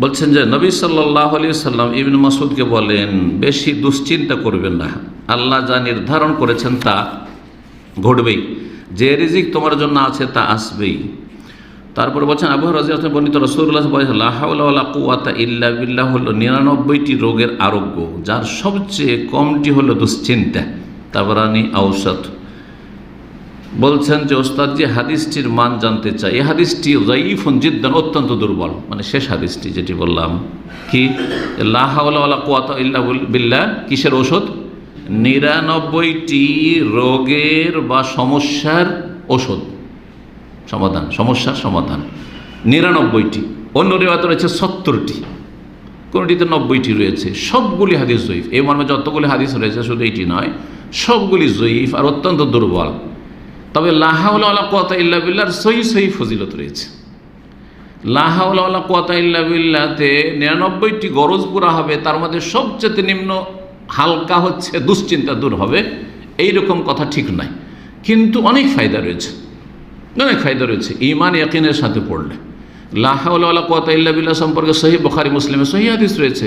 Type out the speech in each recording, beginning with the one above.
বলছেন যে নবী সাল্লাহ আলি সাল্লাম ইবিন মাসুদকে বলেন, বেশি দুশ্চিন্তা করবেন না। আল্লাহ যা নির্ধারণ করেছেন তা ঘটবেই। যে রিজিক তোমার জন্য আছে তা আসবেই। তারপরে বলছেন, আবু রাজিয়া বর্ণিত রসুল্লাহ বলেছেন লাহাউল্লাহ কুয়াতা ইল্লা বিল্লাহ হলো নিরানব্বইটি রোগের আরোগ্য, যার সবচেয়ে কমটি হলো দুশ্চিন্তা। তাবরানি ঔষধ। বলছেন যে ওস্তাদ যে হাদিসটির মান জানতে চাই। এই হাদিসটি জয়ীফুন জিদ্দান, অত্যন্ত দুর্বল। মানে শেষ হাদিসটি যেটি বললাম। কি? লাহাউল্লাহ কুয়াতা ইল্লা বিল্লাহ। কিসের ওষুধ? নিরানব্বইটি রোগের বা সমস্যার ওষুধ। সমাধান, সমস্যার সমাধান। নিরানব্বইটি। অন্য রেওয়াত রয়েছে সত্তরটি। কোনটিতে নব্বইটি রয়েছে? সবগুলি হাদিস জয়ীফ এই মর্মে যতগুলি হাদিস রয়েছে, শুধু এটি নয়, সবগুলি জয়ীফ আর অত্যন্ত দুর্বল। তবে লাহাউল্লাহ কোয়াতা ইল্লা বিল্লার সহি সহি ফজিলত রয়েছে। লাহাউল্লাহ কোয়াতা ইল্লা বিল্লাতে নিরানব্বইটি গরজ পুরা হবে, তার মধ্যে সবচেয়ে নিম্ন হালকা হচ্ছে দুশ্চিন্তা দূর হবে। এই রকম কথা ঠিক নয় কিন্তু অনেক ফায়দা রয়েছে। অনেক ফায়দা রয়েছে। ইমান ইয়াকিনের সাথে পড়লে। লাহাউল্লাহ কোয়াতা ইল্লা বিল্লাহ সম্পর্কে সহি বখারি, মুসলিমে সহি হাদিস রয়েছে।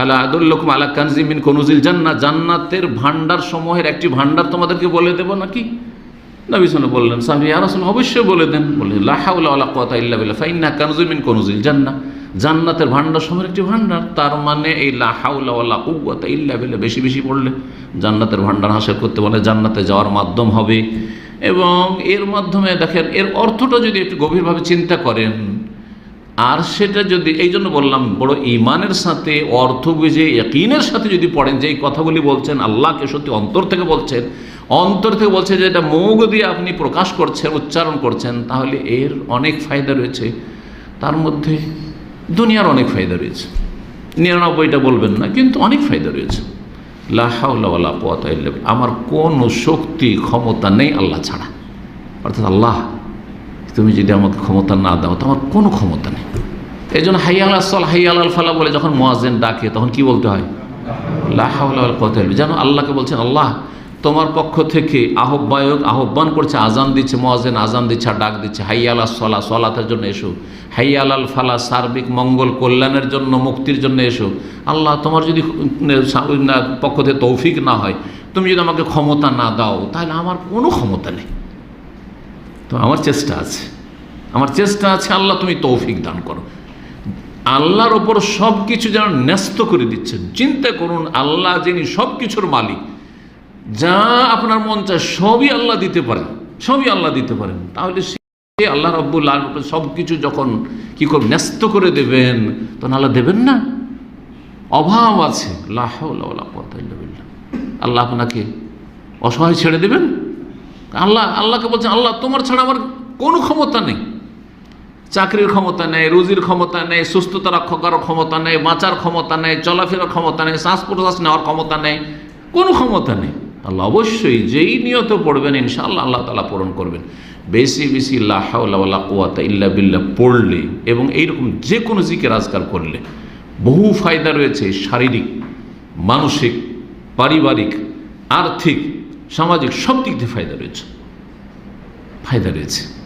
আল্লাহ আদুল্লকুম আলা কানজিমিন কনুজিল জান্না জান্নাতের ভান্ডার সমূহের একটি ভান্ডার তোমাদেরকে বলে দেবো নাকি? নবী সাল বললেন সাহেব ইয়ারসল অবশ্যই বলে দেন। বললেন লাহাউল্লা কথা ইল্লা বিল্লা ফাইন্না কানজুমিন কনুজিল জান্না জান্নাতের ভান্ডার সময়ের একটি ভান্ডার তার মানে এই লাহাউল্লা কুয়াতা ইল্লা বিল্লা বেশি বেশি পড়লে জান্নাতের ভান্ডার হাসিল করতে বলে জান্নাতে যাওয়ার মাধ্যম হবে। এবং এর মাধ্যমে দেখেন, এর অর্থটা যদি একটু গভীরভাবে চিন্তা করেন আর সেটা যদি, এই জন্য বললাম, বড় ইমানের সাথে, অর্থ বুঝে একইনের সাথে যদি পড়েন, যে এই কথাগুলি বলছেন, আল্লাহকে সত্যি অন্তর থেকে বলছেন, অন্তর থেকে বলছে যে এটা মুখ দিয়ে আপনি প্রকাশ করছেন, উচ্চারণ করছেন, তাহলে এর অনেক ফায়দা রয়েছে। তার মধ্যে দুনিয়ার অনেক ফায়দা রয়েছে। নিরানব্বইটা বলবেন না, কিন্তু অনেক ফায়দা রয়েছে। লাহাউল্লাহ আমার কোনো শক্তি, ক্ষমতা নেই আল্লাহ ছাড়া। অর্থাৎ আল্লাহ, তুমি যদি আমাকে ক্ষমতা না দাও, তো আমার কোনো ক্ষমতা নেই। এই জন্য হাইয়াল আসল হাইয়াল আল ফালা বলে যখন মোয়াজেন ডাকে, তখন কি বলতে হয়? কথা যেন আল্লাহকে বলছেন, আল্লাহ, তোমার পক্ষ থেকে আহ্বায়ক, আহ্বান করছে, আজান দিচ্ছে মোয়াজেন আজান দিচ্ছে আর ডাক দিচ্ছে, হাইয়াল সলা, সলাতের জন্য এসো। হাইয়াল আল ফালা, সার্বিক মঙ্গল কল্যাণের জন্য, মুক্তির জন্য এসো। আল্লাহ, তোমার যদি পক্ষ থেকে তৌফিক না হয়, তুমি যদি আমাকে ক্ষমতা না দাও, তাহলে আমার কোনো ক্ষমতা নেই। তো আমার চেষ্টা আছে। আমার চেষ্টা আছে, আল্লাহ, তুমি তৌফিক দান করো। আল্লাহর ওপর সব কিছু যেন ন্যস্ত করে দিচ্ছেন। চিন্তা করুন, আল্লাহ যিনি সব কিছুর মালিক, যা আপনার মন চায় সবই আল্লাহ দিতে পারেন, সবই আল্লাহ দিতে পারেন। তাহলে সে আল্লাহ রব্বুল সব কিছু যখন কি করবেন ন্যস্ত করে দেবেন, তখন আল্লাহ দেবেন না? অভাব আছে। আল্লাহ আপনাকে অসহায় ছেড়ে দেবেন? আল্লাহ, আল্লাহকে বলছেন, আল্লাহ, তোমার ছাড়া আমার কোনো ক্ষমতা নেই। চাকরির ক্ষমতা নেই, রুজির ক্ষমতা নেই, সুস্থতা রক্ষা করার ক্ষমতা নেই, বাঁচার ক্ষমতা নেই, চলাফেরার ক্ষমতা নেই, শ্বাস প্রশ্বাস নেওয়ার ক্ষমতা নেই, কোনো ক্ষমতা নেই। আল্লাহ অবশ্যই যেই নিয়ত পড়বেন, ইনশাআল্লাহ আল্লাহ তালা পূরণ করবেন। বেশি বেশি লাহাউল্লাহ কুয়াতা ইল্লা বিল্লাহ পড়লে এবং এইরকম যে কোনো জিকে রাজগার করলে বহু ফায়দা রয়েছে শারীরিক, মানসিক, পারিবারিক, আর্থিক, সামাজিক সব দিক দিয়ে ফায়দা রয়েছে। ফায়দা রয়েছে।